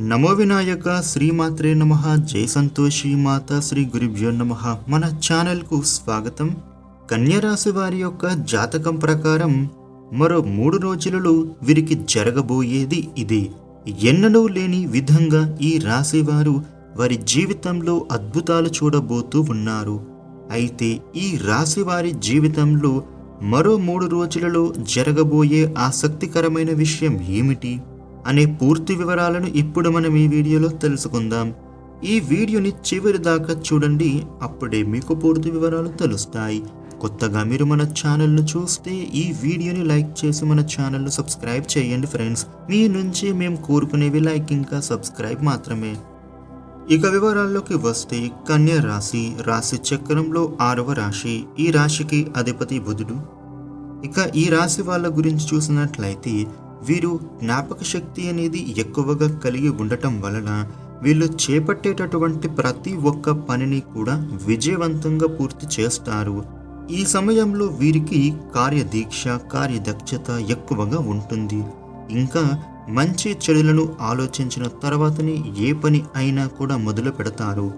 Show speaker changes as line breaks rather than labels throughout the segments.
నమో వినాయక శ్రీమాత్రే నమ జై సంతోషి మాత శ్రీ గురుభ్యో నమ. మన ఛానల్కు స్వాగతం. కన్యరాశి వారి యొక్క జాతకం ప్రకారం మరో మూడు రోజులలో వీరికి జరగబోయేది ఇది. ఎన్నడూ లేని విధంగా ఈ రాశి వారు వారి జీవితంలో అద్భుతాలు చూడబోతూ ఉన్నారు. అయితే ఈ రాశి వారి జీవితంలో మరో మూడు రోజులలో జరగబోయే ఆసక్తికరమైన విషయం ఏమిటి? అనే పూర్తి వివరాలను ఇప్పుడు మనం ఈ వీడియోలో తెలుసుకుందాం. ఈ వీడియోని చివరి దాకా చూడండి అప్పుడే మీకు పూర్తి వివరాలు తెలుస్తాయి. కొత్తగా మీరు మన ఛానల్ను చూస్తే ఈ వీడియోని లైక్ చేసి మన ఛానల్ను సబ్స్క్రైబ్ చేయండి ఫ్రెండ్స్. మీ నుంచి మేము కోరుకునేవి లైక్ ఇంకా సబ్స్క్రైబ్ మాత్రమే. ఇక వివరాల్లోకి వస్తే కన్య రాశి రాశి చక్రంలో ఆరవ రాశి. ఈ రాశికి అధిపతి బుధుడు. ఇక ఈ రాశి వాళ్ళ గురించి చూసినట్లయితే వీరు జ్ఞాపక శక్తి అనేది ఎక్కువగా కలిగి ఉండటం వలన వీళ్ళు చేపట్టేటటువంటి ప్రతి ఒక్క పనిని కూడా విజయవంతంగా పూర్తి చేస్తారు. ఈ సమయంలో వీరికి కార్యదీక్ష కార్యదక్షత ఎక్కువగా ఉంటుంది. ఇంకా మంచి చెడులను ఆలోచించిన తర్వాతనే ఏ పని అయినా కూడా మొదలు పెడతారు.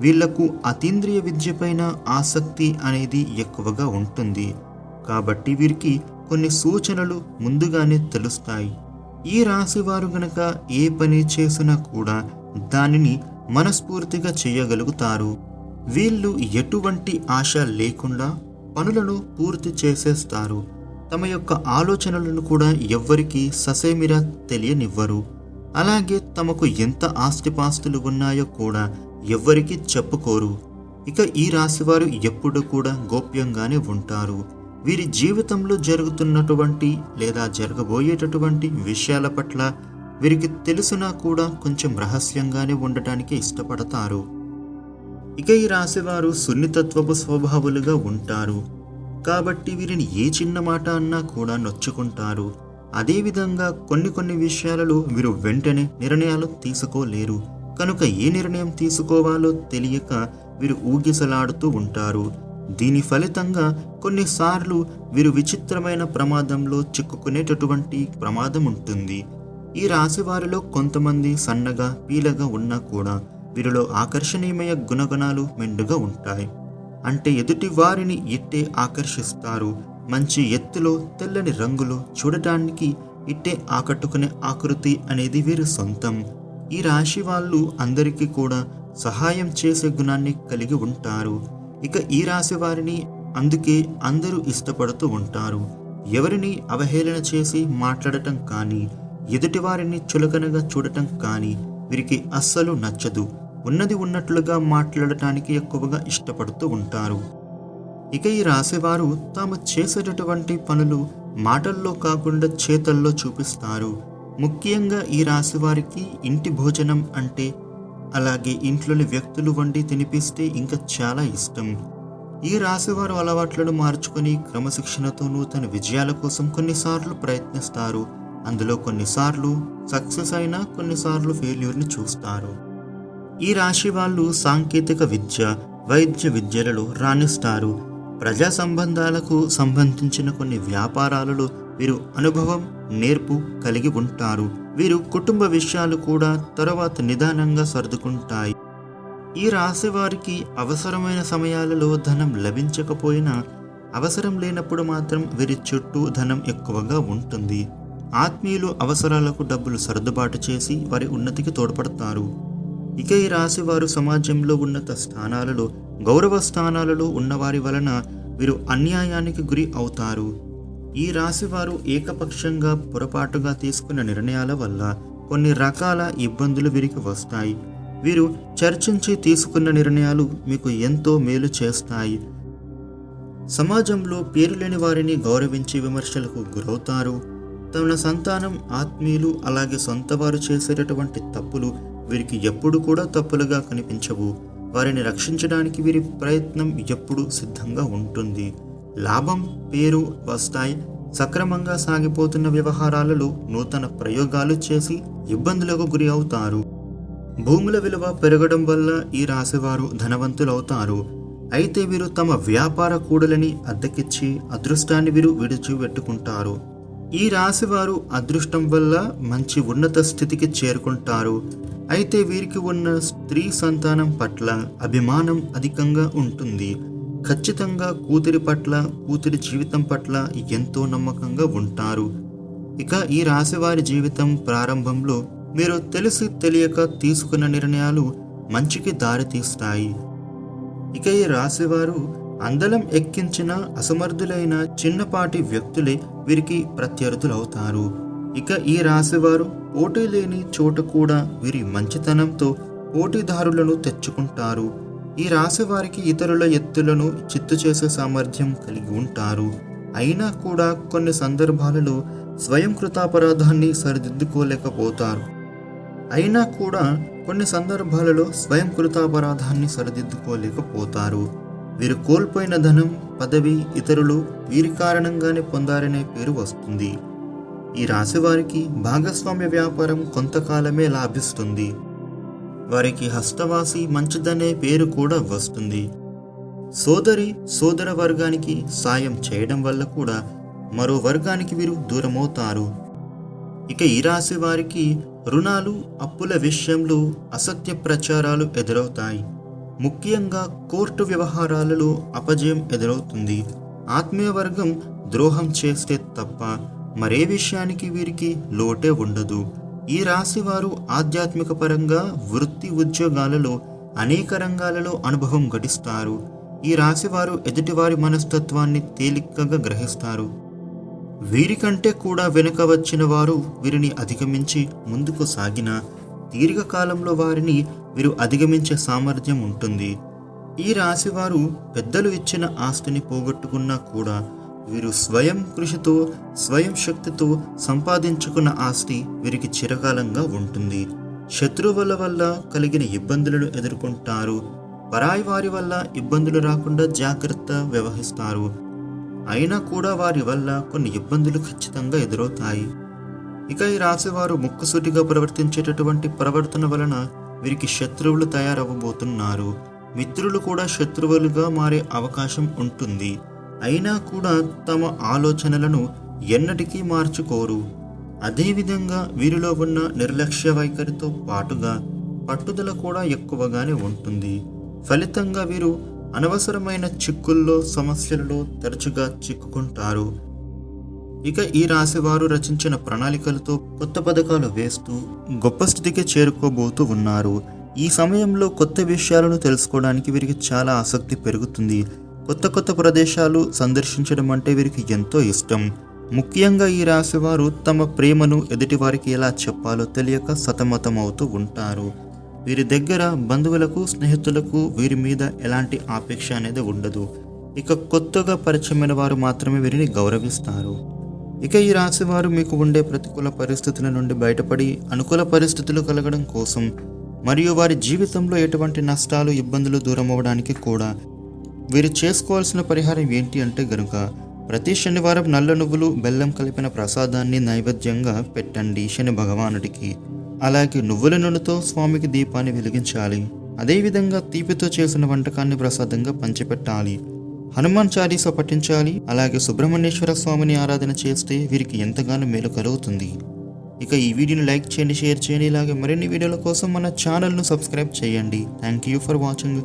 వీళ్ళకు అతీంద్రియ విద్యపైన ఆసక్తి అనేది ఎక్కువగా ఉంటుంది. కాబట్టి వీరికి కొన్ని సూచనలు ముందుగానే తెలుస్తాయి. ఈ రాశివారు గనక ఏ పని చేసినా కూడా దానిని మనస్ఫూర్తిగా చేయగలుగుతారు. వీళ్ళు ఎటువంటి ఆశ లేకుండా పనులను పూర్తి చేసేస్తారు. తమ యొక్క ఆలోచనలను కూడా ఎవ్వరికీ ససేమిరా తెలియనివ్వరు. అలాగే తమకు ఎంత ఆస్తిపాస్తులు ఉన్నాయో కూడా ఎవ్వరికీ చెప్పుకోరు. ఇక ఈ రాశివారు ఎప్పుడు కూడా గోప్యంగానే ఉంటారు. వీరి జీవితంలో జరుగుతున్నటువంటి లేదా జరగబోయేటటువంటి విషయాల పట్ల వీరికి తెలిసినా కూడా కొంచెం రహస్యంగానే ఉండటానికి ఇష్టపడతారు. ఇక ఈ రాశివారు సున్నితత్వపు స్వభావులుగా ఉంటారు. కాబట్టి వీరిని ఏ చిన్న మాట అన్నా కూడా నొచ్చుకుంటారు. అదేవిధంగా కొన్ని కొన్ని విషయాలలో వీరు వెంటనే నిర్ణయాలు తీసుకోలేరు. కనుక ఏ నిర్ణయం తీసుకోవాలో తెలియక వీరు ఊగిసలాడుతూ ఉంటారు. దీని ఫలితంగా కొన్నిసార్లు వీరు విచిత్రమైన ప్రమాదంలో చిక్కుకునేటటువంటి ప్రమాదం ఉంటుంది ఈ రాశి వారిలో కొంతమంది సన్నగా పీలగా ఉన్నా కూడా వీరిలో ఆకర్షణీయమైన గుణగణాలు మెండుగా ఉంటాయి. అంటే ఎదుటి వారిని ఇట్టే ఆకర్షిస్తారు. మంచి ఎత్తులో తెల్లని రంగులో చూడటానికి ఇట్టే ఆకట్టుకునే ఆకృతి అనేది వీరి సొంతం. ఈ రాశి వాళ్ళు అందరికీ కూడా సహాయం చేసే గుణాన్ని కలిగి ఉంటారు. ఇక ఈ రాశి వారిని అందుకే అందరూ ఇష్టపడుతూ ఉంటారు. ఎవరిని అవహేళన చేసి మాట్లాడటం కానీ ఎదుటివారిని చులకనగా చూడటం కానీ వీరికి అస్సలు నచ్చదు. ఉన్నది ఉన్నట్లుగా మాట్లాడటానికి ఎక్కువగా ఇష్టపడుతూ ఉంటారు. ఇక ఈ రాసేవారు తాము చేసేటటువంటి పనులు మాటల్లో కాకుండా చేతల్లో చూపిస్తారు. ముఖ్యంగా ఈ రాశివారికి ఇంటి భోజనం అంటే అలాగే ఇంట్లోని వ్యక్తులు వండి తినిపిస్తే ఇంకా చాలా ఇష్టం. ఈ రాశివారు అలవాట్లను మార్చుకొని క్రమశిక్షణతో నూతన విజయాల కోసం కొన్నిసార్లు ప్రయత్నిస్తారు. అందులో కొన్నిసార్లు సక్సెస్ అయినా కొన్నిసార్లు ఫెయిల్యూర్ని చూస్తారు. ఈ రాశి వాళ్ళు సాంకేతిక విద్య వైద్య విద్యలలో రాణిస్తారు. ప్రజా సంబంధాలకు సంబంధించిన కొన్ని వ్యాపారాలలో వీరు అనుభవం నేర్పు కలిగి ఉంటారు. వీరు కుటుంబ విషయాలు కూడా తర్వాత నిదానంగా సర్దుకుంటాయి. ఈ రాశి వారికి అవసరమైన సమయాలలో ధనం లభించకపోయినా అవసరం లేనప్పుడు మాత్రం వీరి చుట్టూ ధనం ఎక్కువగా ఉంటుంది. ఆత్మీయులు అవసరాలకు డబ్బులు సర్దుబాటు చేసి వారి ఉన్నతికి తోడ్పడతారు. ఇక ఈ రాశి వారు సమాజంలో ఉన్నత స్థానాలలో గౌరవ స్థానాలలో ఉన్నవారి వలన వీరు అన్యాయానికి గురి అవుతారు. ఈ రాశివారు ఏకపక్షంగా పొరపాటుగా తీసుకున్న నిర్ణయాల వల్ల కొన్ని రకాల ఇబ్బందులు వీరికి వస్తాయి. వీరు చర్చించి తీసుకున్న నిర్ణయాలు మీకు ఎంతో మేలు చేస్తాయి. సమాజంలో పేరు లేని వారిని గౌరవించి విమర్శలకు గురవుతారు. తమ సంతానం ఆత్మీయులు అలాగే సొంత వారు చేసేటటువంటి తప్పులు వీరికి ఎప్పుడు కూడా తప్పులుగా కనిపించవు. వారిని రక్షించడానికి వీరి ప్రయత్నం ఎప్పుడు సిద్ధంగా ఉంటుంది. లాభం పేరు వస్తాయి. సక్రమంగా సాగిపోతున్న వ్యవహారాలలో నూతన ప్రయోగాలు చేసి ఇబ్బందులకు గురి అవుతారు. భూముల విలువ పెరగడం వల్ల ఈ రాశివారు ధనవంతులవుతారు. అయితే వీరు తమ వ్యాపార కూడలని అద్దెకిచ్చి అదృష్టాన్ని వీరు విడిచిపెట్టుకుంటారు. ఈ రాశివారు అదృష్టం వల్ల మంచి ఉన్నత స్థితికి చేరుకుంటారు. అయితే వీరికి ఉన్న స్త్రీ సంతానం పట్ల అభిమానం అధికంగా ఉంటుంది. ఖచ్చితంగా కూతురి పట్ల కూతురి జీవితం పట్ల ఎంతో నమ్మకంగా ఉంటారు. ఇక ఈ రాశివారి జీవితం ప్రారంభంలో మీరు తెలిసి తెలియక తీసుకున్న నిర్ణయాలు మంచికి దారితీస్తాయి ఇక ఈ రాశివారు అందలం ఎక్కించిన అసమర్థులైన చిన్నపాటి వ్యక్తులే వీరికి ప్రత్యర్థులవుతారు. ఇక ఈ రాశివారు పోటీ లేని చోట కూడా వీరి మంచితనంతో పోటీదారులను తెచ్చుకుంటారు. ఈ రాశి వారికి ఇతరుల ఎత్తులను చిత్తు చేసే సామర్థ్యం కలిగి ఉంటారు. అయినా కూడా కొన్ని సందర్భాలలో స్వయం కృతాపరాధాన్ని సరిదిద్దుకోలేకపోతారు. అయినా కూడా కొన్ని సందర్భాలలో స్వయం కృతాపరాధాన్ని సరిదిద్దుకోలేకపోతారు. వీరు కోల్పోయిన ధనం పదవి ఇతరులు వీరి కారణంగానే పొందారనే పేరు వస్తుంది. ఈ రాశి వారికి భాగస్వామ్య వ్యాపారం కొంతకాలమే లాభిస్తుంది. వారికి హస్తవాసి మంచిదనే పేరు కూడా వస్తుంది. సోదరి సోదర వర్గానికి సాయం చేయడం వల్ల కూడా మరో వర్గానికి వీరు దూరమవుతారు. ఇక ఈ రాశి వారికి రుణాలు అప్పుల విషయంలో అసత్య ప్రచారాలు ఎదురవుతాయి. ముఖ్యంగా కోర్టు వ్యవహారాలలో అపజయం ఎదురవుతుంది. ఆత్మీయ వర్గం ద్రోహం చేస్తే తప్ప మరే విషయానికి వీరికి లోటే ఉండదు. ఈ రాశివారు ఆధ్యాత్మిక పరంగా వృత్తి ఉద్యోగాలలో అనేక రంగాలలో అనుభవం గడిస్తారు. ఈ రాశివారు ఎదుటివారి మనస్తత్వాన్ని తేలికగా గ్రహిస్తారు. వీరికంటే కూడా వెనుక వచ్చిన వారు వీరిని అధిగమించి ముందుకు సాగిన దీర్ఘకాలంలో వారిని వీరు అధిగమించే సామర్థ్యం ఉంటుంది. ఈ రాశివారు పెద్దలు ఇచ్చిన ఆస్తిని పోగొట్టుకున్నా కూడా వీరు స్వయం కృషితో స్వయం శక్తితో సంపాదించుకున్న ఆస్తి వీరికి చిరకాలంగా ఉంటుంది. శత్రువుల వల్ల కలిగిన ఇబ్బందులను ఎదుర్కొంటారు. పరాయి వారి వల్ల ఇబ్బందులు రాకుండా జాగ్రత్త వ్యవహరిస్తారు. అయినా కూడా వారి వల్ల కొన్ని ఇబ్బందులు ఖచ్చితంగా ఎదురవుతాయి. ఇక ఈ రాశివారు ముక్కుసూటిగా ప్రవర్తించేటటువంటి ప్రవర్తన వలన వీరికి శత్రువులు తయారవ్వబోతున్నారు. మిత్రులు కూడా శత్రువులుగా మారే అవకాశం ఉంటుంది. అయినా కూడా తమ ఆలోచనలను ఎన్నటికీ మార్చుకోరు. అదేవిధంగా వీరిలో ఉన్న నిర్లక్ష్య వైఖరితో పాటుగా పట్టుదల కూడా ఎక్కువగానే ఉంటుంది. ఫలితంగా వీరు అనవసరమైన చిక్కుల్లో సమస్యలలో తరచుగా చిక్కుకుంటారు. ఇక ఈ రాశి వారు రచించిన ప్రణాళికలతో కొత్త పథకాలు వేస్తూ గొప్ప స్థితికి చేరుకోబోతూ ఉన్నారు. ఈ సమయంలో కొత్త విషయాలను తెలుసుకోవడానికి వీరికి చాలా ఆసక్తి పెరుగుతుంది. కొత్త కొత్త ప్రదేశాలు సందర్శించడం అంటే వీరికి ఎంతో ఇష్టం. ముఖ్యంగా ఈ రాశి వారు తమ ప్రేమను ఎదుటివారికి ఎలా చెప్పాలో తెలియక సతమతమవుతూ ఉంటారు. వీరి దగ్గర బంధువులకు స్నేహితులకు వీరి మీద ఎలాంటి ఆపేక్ష అనేది ఉండదు. ఇక కొత్తగా పరిచయమైన వారు మాత్రమే వీరిని గౌరవిస్తారు. ఇక ఈ రాశి వారు మీకు ఉండే ప్రతికూల పరిస్థితుల నుండి బయటపడి అనుకూల పరిస్థితులు కలగడం కోసం మరియు వారి జీవితంలో ఎటువంటి నష్టాలు ఇబ్బందులు దూరం అవ్వడానికి కూడా వీరు చేసుకోవాల్సిన పరిహారం ఏంటి అంటే గనుక ప్రతి శనివారం నల్ల నువ్వులు బెల్లం కలిపిన ప్రసాదాన్ని నైవేద్యంగా పెట్టండి శని భగవానుడికి. అలాగే నువ్వుల నూనెతో స్వామికి దీపాన్ని వెలిగించాలి. అదేవిధంగా తీపితో చేసిన వంటకాన్ని ప్రసాదంగా పంచిపెట్టాలి. హనుమాన్ చాలీస పఠించాలి. అలాగే సుబ్రహ్మణ్యేశ్వర స్వామిని ఆరాధన చేస్తే వీరికి ఎంతగానో మేలు కలుగుతుంది. ఇక ఈ వీడియోని లైక్ చేయండి షేర్ చేయండి. ఇలాగే మరిన్ని వీడియోల కోసం మన ఛానల్ను సబ్స్క్రైబ్ చేయండి. Thank you for watching.